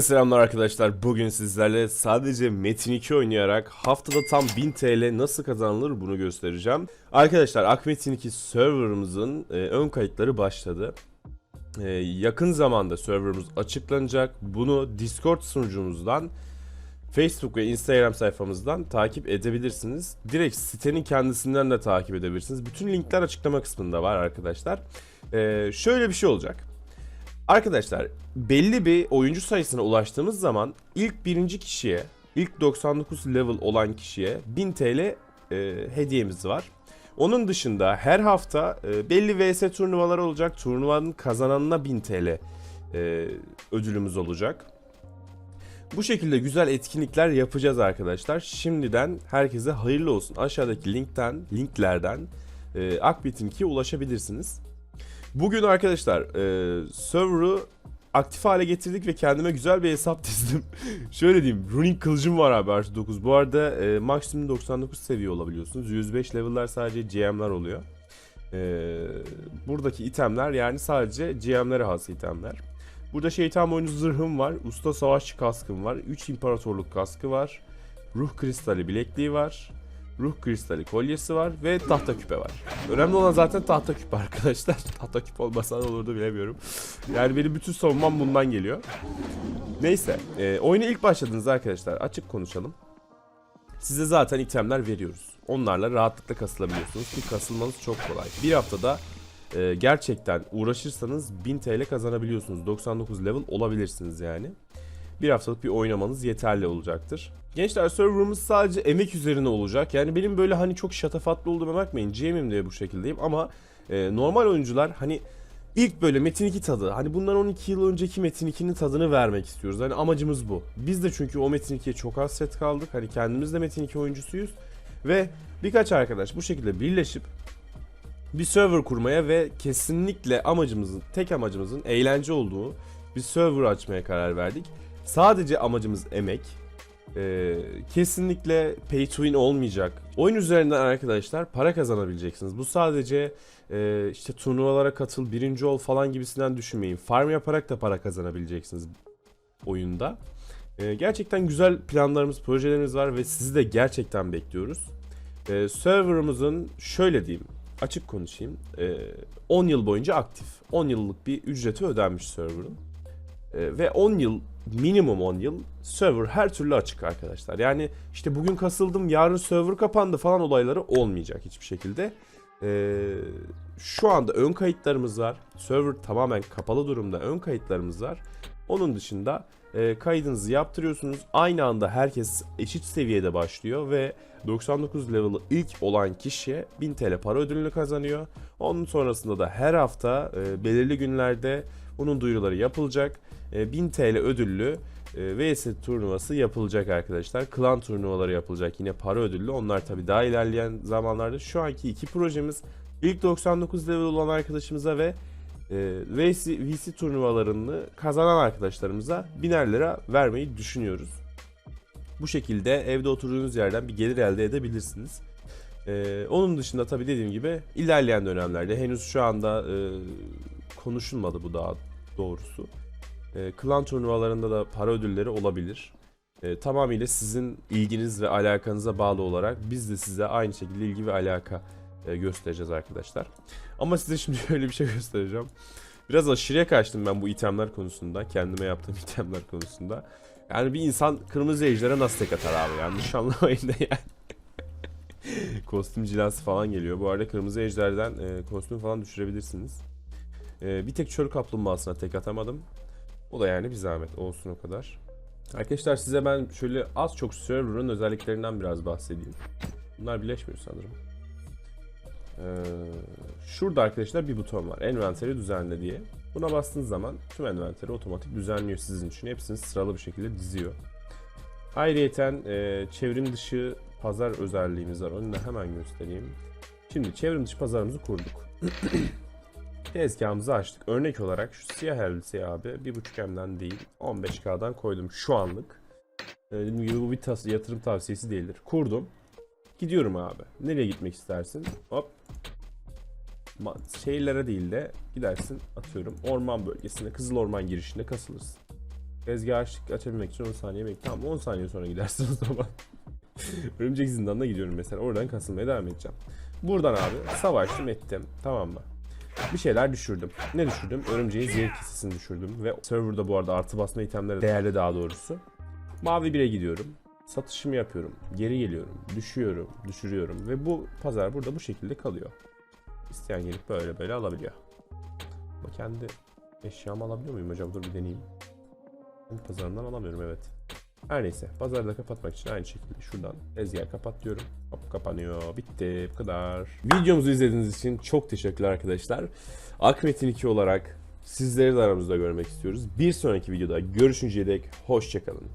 Selamlar arkadaşlar. Bugün sizlerle sadece Metin 2 oynayarak haftada tam 1000 TL nasıl kazanılır bunu göstereceğim. Arkadaşlar Akmetin 2 serverımızın e, ön kayıtları başladı. E, yakın zamanda serverımız açıklanacak. Bunu Discord sunucumuzdan Facebook ve Instagram sayfamızdan takip edebilirsiniz. Direkt sitenin kendisinden de takip edebilirsiniz. Bütün linkler açıklama kısmında var arkadaşlar. E, şöyle bir şey olacak. Arkadaşlar belli bir oyuncu sayısına ulaştığımız zaman ilk birinci kişiye, ilk 99 level olan kişiye 1000 TL e, hediyemiz var. Onun dışında her hafta e, belli VS turnuvaları olacak. Turnuvanın kazananına 1000 TL e, ödülümüz olacak. Bu şekilde güzel etkinlikler yapacağız arkadaşlar. Şimdiden herkese hayırlı olsun. Aşağıdaki linkten, linklerden e, Akbit'in ki ulaşabilirsiniz. Bugün arkadaşlar e, server'ı aktif hale getirdik ve kendime güzel bir hesap dizdim. Şöyle diyeyim running kılıcım var abi artı 9. Bu arada e, maksimum 99 seviye olabiliyorsunuz. 105 level'lar sadece GM'ler oluyor. E, buradaki itemler yani sadece GM'lere has itemler. Burada şeytan boynu zırhım var. Usta savaşçı kaskım var. 3 imparatorluk kaskı var. Ruh kristali bilekliği var. Ruh kristali kolyesi var ve tahta küpe var. Önemli olan zaten tahta küpe arkadaşlar. tahta küpe olmasa ne olurdu bilemiyorum. Yani benim bütün savunmam bundan geliyor. Neyse. E, oyuna ilk başladınız arkadaşlar. Açık konuşalım. Size zaten itemler veriyoruz. Onlarla rahatlıkla kasılabiliyorsunuz ki kasılmanız çok kolay. Bir haftada e, gerçekten uğraşırsanız 1000 TL kazanabiliyorsunuz. 99 level olabilirsiniz yani. Bir haftalık bir oynamanız yeterli olacaktır. Gençler serverımız sadece emek üzerine olacak. Yani benim böyle hani çok şatafatlı olduğuma bakmayın. GM'im de bu şekildeyim ama e, normal oyuncular hani ilk böyle Metin 2 tadı. Hani bundan 12 yıl önceki Metin 2'nin tadını vermek istiyoruz. Hani amacımız bu. Biz de çünkü o Metin 2'ye çok hasret kaldık. Hani kendimiz de Metin 2 oyuncusuyuz. Ve birkaç arkadaş bu şekilde birleşip bir server kurmaya ve kesinlikle amacımızın, tek amacımızın eğlence olduğu bir server açmaya karar verdik. Sadece amacımız emek. Ee, kesinlikle pay to win olmayacak. Oyun üzerinden arkadaşlar para kazanabileceksiniz. Bu sadece e, işte turnuvalara katıl, birinci ol falan gibisinden düşünmeyin. Farm yaparak da para kazanabileceksiniz oyunda. Ee, gerçekten güzel planlarımız, projelerimiz var ve sizi de gerçekten bekliyoruz. Ee, serverımızın şöyle diyeyim, açık konuşayım. Ee, 10 yıl boyunca aktif. 10 yıllık bir ücreti ödenmiş serverın. Ee, ve 10 yıl minimum 10 yıl server her türlü açık arkadaşlar. Yani işte bugün kasıldım yarın server kapandı falan olayları olmayacak hiçbir şekilde. Ee, şu anda ön kayıtlarımız var. Server tamamen kapalı durumda ön kayıtlarımız var. Onun dışında e, kaydınızı yaptırıyorsunuz. Aynı anda herkes eşit seviyede başlıyor ve 99 level'ı ilk olan kişiye 1000 TL para ödülünü kazanıyor. Onun sonrasında da her hafta e, belirli günlerde bunun duyuruları yapılacak. E, 1000 TL ödüllü e, VS turnuvası yapılacak arkadaşlar. Klan turnuvaları yapılacak yine para ödüllü. Onlar tabi daha ilerleyen zamanlarda. Şu anki iki projemiz ilk 99 level olan arkadaşımıza ve e, VC, VC turnuvalarını kazanan arkadaşlarımıza biner lira vermeyi düşünüyoruz. Bu şekilde evde oturduğunuz yerden bir gelir elde edebilirsiniz. Ee, onun dışında tabi dediğim gibi ilerleyen dönemlerde henüz şu anda e, konuşulmadı bu daha doğrusu. E, klan turnuvalarında da para ödülleri olabilir. E, tamamıyla sizin ilginiz ve alakanıza bağlı olarak biz de size aynı şekilde ilgi ve alaka e, göstereceğiz arkadaşlar. Ama size şimdi şöyle bir şey göstereceğim. Biraz aşırıya kaçtım ben bu itemler konusunda. Kendime yaptığım itemler konusunda. Yani bir insan kırmızı ejdere nasıl tek atar abi? Yanlış anlamayın da yani. kostüm cilası falan geliyor. Bu arada kırmızı ejderden e, kostüm falan düşürebilirsiniz. E, bir tek çöl kaplumbağasına tek atamadım. O da yani bir zahmet olsun o kadar. Arkadaşlar size ben şöyle az çok server'ın özelliklerinden biraz bahsedeyim. Bunlar birleşmiyor sanırım. Ee, şurada arkadaşlar bir buton var. Envanteri düzenle diye. Buna bastığınız zaman tüm envanteri otomatik düzenliyor sizin için. Hepsini sıralı bir şekilde diziyor. Ayrıyeten e, çevrim dışı pazar özelliğimiz var. Onu da hemen göstereyim. Şimdi çevrim dışı pazarımızı kurduk. Tezgahımızı açtık. Örnek olarak şu siyah elbiseyi abi 1.5M'den değil 15K'dan koydum şu anlık. Ee, Dediğim gibi bu bir yatırım tavsiyesi değildir. Kurdum. Gidiyorum abi. Nereye gitmek istersin? Hop. Şehirlere değil de gidersin atıyorum orman bölgesinde Kızıl Orman girişinde kasılırsın. Tezgah açtık açabilmek için 10 saniye bekle. Tamam 10 saniye sonra gidersin o zaman. Örümcek zindanına gidiyorum mesela. Oradan kasılmaya devam edeceğim. Buradan abi savaştım ettim. Tamam mı? Bir şeyler düşürdüm. Ne düşürdüm? Örümceğin zehir kesesini düşürdüm. Ve serverda bu arada artı basma itemleri değerli daha doğrusu. Mavi 1'e gidiyorum. Satışımı yapıyorum. Geri geliyorum. Düşüyorum. Düşürüyorum. Ve bu pazar burada bu şekilde kalıyor. İsteyen gelip böyle böyle alabiliyor. Ama kendi eşyamı alabiliyor muyum acaba? Dur bir deneyeyim. Pazarından alamıyorum evet. Her neyse pazarı da kapatmak için aynı şekilde şuradan tezgahı kapat diyorum. Hop kapanıyor. Bitti. Bu kadar. Videomuzu izlediğiniz için çok teşekkürler arkadaşlar. Akmet'in 2 olarak sizleri de aramızda görmek istiyoruz. Bir sonraki videoda görüşünceye dek hoşçakalın.